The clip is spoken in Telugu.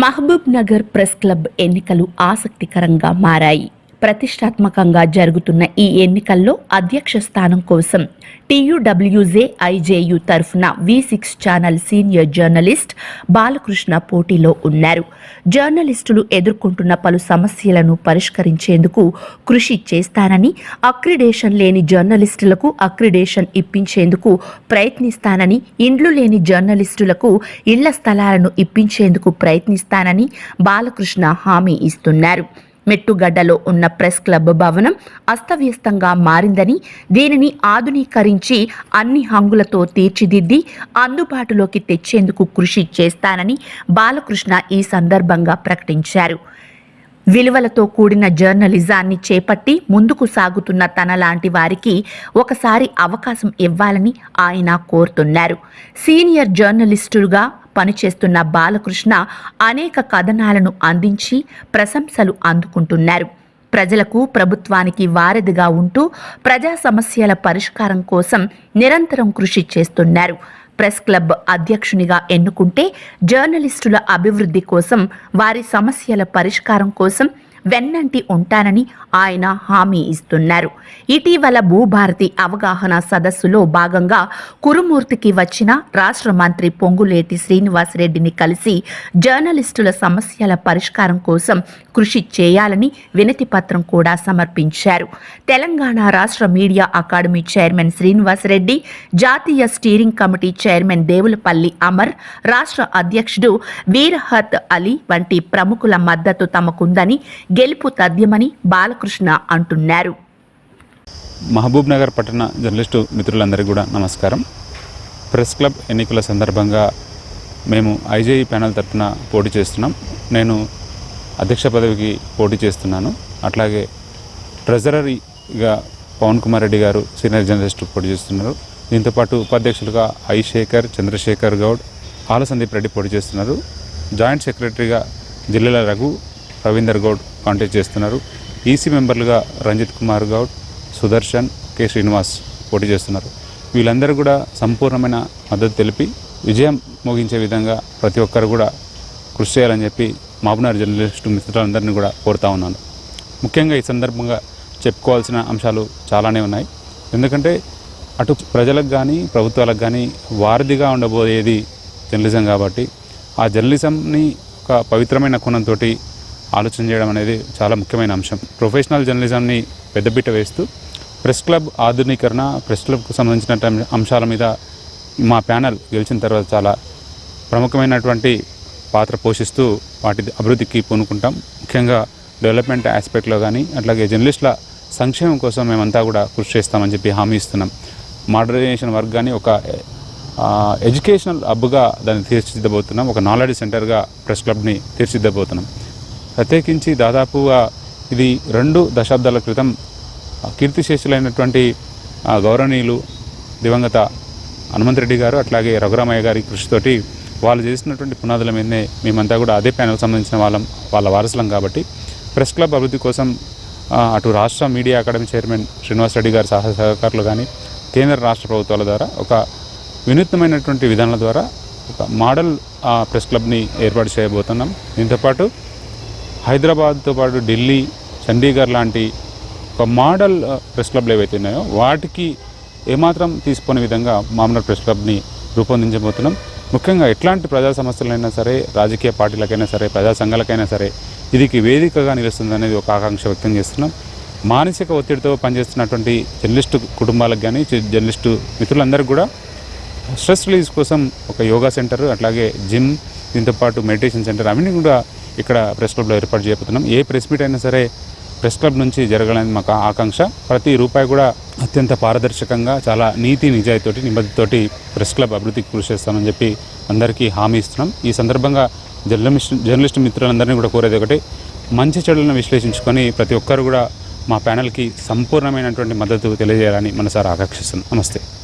మహబూబ్ నగర్ ప్రెస్ క్లబ్ ఎన్నికలు ఆసక్తికరంగా మారాయి. ప్రతిష్టాత్మకంగా జరుగుతున్న ఈ ఎన్నికల్లో అధ్యక్ష స్థానం కోసం టీయూడబ్ల్యూజే ఐజేయు తరఫున V six channel senior journalist Balakrishna పోటీలో ఉన్నారు. జర్నలిస్టులు ఎదుర్కొంటున్న పలు సమస్యలను పరిష్కరించేందుకు కృషి చేస్తానని అక్రిడేషన్ లేని జర్నలిస్టులకు అక్రిడేషన్ ఇప్పించేందుకు ప్రయత్నిస్తానని ఇండ్లు లేని జర్నలిస్టులకు ఇళ్ళ స్థలాలను ఇప్పించేందుకు ప్రయత్నిస్తానని బాలకృష్ణ హామీ ఇస్తున్నారు. మెట్టుగడ్డలో ఉన్న ప్రెస్ క్లబ్ భవనం అస్తవ్యస్తంగా మారిందని దీనిని ఆధునీకరించి అన్ని హంగులతో తీర్చిదిద్ది అందుబాటులోకి తెచ్చేందుకు కృషి చేస్తానని బాలకృష్ణ ఈ సందర్భంగా ప్రకటించారు. విలువలతో కూడిన జర్నలిజాన్ని చేపట్టి ముందుకు సాగుతున్న తన లాంటి వారికి ఒకసారి అవకాశం ఇవ్వాలని ఆయన కోరుతున్నారు. సీనియర్ జర్నలిస్టులుగా పనిచేస్తున్న బాలకృష్ణ అనేక కథనాలను అందించి ప్రశంసలు అందుకుంటున్నారు. ప్రజలకు ప్రభుత్వానికి వారధిగా ఉంటూ ప్రజా సమస్యల పరిష్కారం కోసం నిరంతరం కృషి చేస్తున్నారు. ప్రెస్ క్లబ్ అధ్యక్షునిగా ఎన్నుకుంటే జర్నలిస్టుల అభివృద్ధి కోసం వారి సమస్యల పరిష్కారం కోసం వెన్నంటి ఉంటానని ఆయన హామీ ఇస్తున్నారు. ఇటీవల భూభారతి అవగాహన సదస్సులో భాగంగా కురుమూర్తికి వచ్చిన రాష్ట్ర మంత్రి పొంగులేటి శ్రీనివాసరెడ్డిని కలిసి జర్నలిస్టుల సమస్యల పరిష్కారం కోసం కృషి చేయాలని వినతి పత్రం కూడా సమర్పించారు. తెలంగాణ రాష్ట్ర మీడియా అకాడమీ చైర్మన్ శ్రీనివాసరెడ్డి జాతీయ steering committee chairman Devulapalli Amar రాష్ట్ర అధ్యక్షుడు వీరహత్ అలీ వంటి ప్రముఖుల మద్దతు తమకుందని గెలుపు తథ్యమని బాలకృష్ణ అంటున్నారు. మహబూబ్ నగర్ పట్టణ జర్నలిస్టు మిత్రులందరికీ కూడా నమస్కారం. ప్రెస్ క్లబ్ ఎన్నికల సందర్భంగా మేము ఐజేఈ ప్యానల్ తరఫున పోటీ చేస్తున్నాం. నేను అధ్యక్ష పదవికి పోటీ చేస్తున్నాను. అట్లాగే ట్రెజరీగా పవన్ కుమార్ రెడ్డి గారు సీనియర్ జర్నలిస్ట్ పోటీ చేస్తున్నారు. దీంతోపాటు ఉపాధ్యక్షులుగా ఐ శేఖర్ చంద్రశేఖర్ గౌడ్ ఆల సందీప్ రెడ్డి పోటీ చేస్తున్నారు. జాయింట్ సెక్రటరీగా జిల్లెల రఘు రవీందర్ గౌడ్ కాంటాక్ట్ చేస్తున్నారు. ఈసీ మెంబర్లుగా రంజిత్ కుమార్ గౌడ్ సుదర్శన్ కె శ్రీనివాస్ పోటీ చేస్తున్నారు. వీళ్ళందరూ కూడా సంపూర్ణమైన మద్దతు తెలిపి విజయం మోగించే విధంగా ప్రతి ఒక్కరు కూడా కృషి చేయాలని చెప్పి మాబునార్ జర్నలిస్టు మిత్రులందరినీ కూడా కోరుతా ఉన్నాను. ముఖ్యంగా ఈ సందర్భంగా చెప్పుకోవాల్సిన అంశాలు చాలానే ఉన్నాయి. ఎందుకంటే అటు ప్రజలకు కానీ ప్రభుత్వాలకు కానీ వారధిగా ఉండబోయేది జర్నలిజం కాబట్టి ఆ జర్నలిజంని ఒక పవిత్రమైన కోణంతో ఆలోచన చేయడం అనేది చాలా ముఖ్యమైన అంశం. ప్రొఫెషనల్ జర్నలిజంని పెద్దబిట్ట వేస్తూ ప్రెస్ క్లబ్ ఆధునీకరణ ప్రెస్ క్లబ్కు సంబంధించిన అంశాల మీద మా ప్యానల్ గెలిచిన తర్వాత చాలా ప్రముఖమైనటువంటి పాత్ర పోషిస్తూ వాటి అభివృద్ధికి పూనుకుంటాం. ముఖ్యంగా డెవలప్మెంట్ ఆస్పెక్ట్లో కానీ అట్లాగే జర్నలిస్టుల సంక్షేమం కోసం మేమంతా కూడా కృషి చేస్తామని చెప్పి హామీ ఇస్తున్నాం. మోడర్నైజేషన్ వర్క్ కానీ ఒక ఎడ్యుకేషనల్ హబ్గా దాన్ని తీర్చిదిద్దబోతున్నాం. ఒక నాలెడ్జ్ సెంటర్గా ప్రెస్ క్లబ్ని తీర్చిదిద్దబోతున్నాం. ప్రత్యేకించి దాదాపుగా ఇది రెండు దశాబ్దాల క్రితం కీర్తిశేషులైనటువంటి గౌరవనీయులు దివంగత హనుమంతరెడ్డి గారు అట్లాగే రఘురామయ్య గారి కృషితోటి వాళ్ళు చేసినటువంటి పునాదుల మీదనే మేమంతా కూడా అదే ప్యానల్ సంబంధించిన వాళ్ళం వాళ్ళ వారసులం కాబట్టి ప్రెస్ క్లబ్ అభివృద్ధి కోసం అటు రాష్ట్ర media academy chairman Srinivas Reddy గారి సహా సహకారులు కానీ కేంద్ర రాష్ట్ర ప్రభుత్వాల ద్వారా ఒక వినూత్నమైనటువంటి విధానాల ద్వారా ఒక మోడల్ ఆ, ప్రెస్ క్లబ్ని ఏర్పాటు చేయబోతున్నాం. దీంతోపాటు హైదరాబాద్తో పాటు ఢిల్లీ చండీగఢ్ లాంటి ఒక మోడల్ ప్రెస్ క్లబ్లు ఏవైతే ఉన్నాయో వాటికి ఏమాత్రం తీసుకునే విధంగా మామూలు ప్రెస్ క్లబ్ని రూపొందించబోతున్నాం. ముఖ్యంగా ఎట్లాంటి ప్రజా సమస్యలైనా సరే రాజకీయ పార్టీలకైనా సరే ప్రజా సంఘాలకైనా సరే ఇదికి వేదికగా నిలుస్తుంది అనేది ఒక ఆకాంక్ష వ్యక్తం చేస్తున్నాం. మానసిక ఒత్తిడితో పనిచేస్తున్నటువంటి జర్నలిస్టు కుటుంబాలకు కానీ జర్నలిస్టు మిత్రులందరికీ కూడా స్ట్రెస్ రిలీజ్ కోసం ఒక యోగా సెంటర్ అట్లాగే జిమ్ దీంతోపాటు మెడిటేషన్ సెంటర్ అవన్నీ కూడా ఇక్కడ ప్రెస్ క్లబ్లో ఏర్పాటు చేయబోతున్నాం. ఏ ప్రెస్ మీట్ అయినా సరే ప్రెస్ క్లబ్ నుంచి జరగాలని మాకు ఆకాంక్ష. ప్రతి రూపాయి కూడా అత్యంత పారదర్శకంగా చాలా నీతి నిజాయితీతోటి నిబద్ధతోటి ప్రెస్ క్లబ్ అభివృద్ధికి కృషి చేస్తామని చెప్పి అందరికీ హామీ ఇస్తున్నాం. ఈ సందర్భంగా జర్నలిస్ట్ జర్నలిస్ట్ మిత్రులందరినీ కూడా కోరేది ఒకటి మంచి చెడులను విశ్లేషించుకొని ప్రతి ఒక్కరు కూడా మా ప్యానల్కి సంపూర్ణమైనటువంటి మద్దతు తెలియజేయాలని మనసారి ఆకాంక్షిస్తున్నాం. నమస్తే.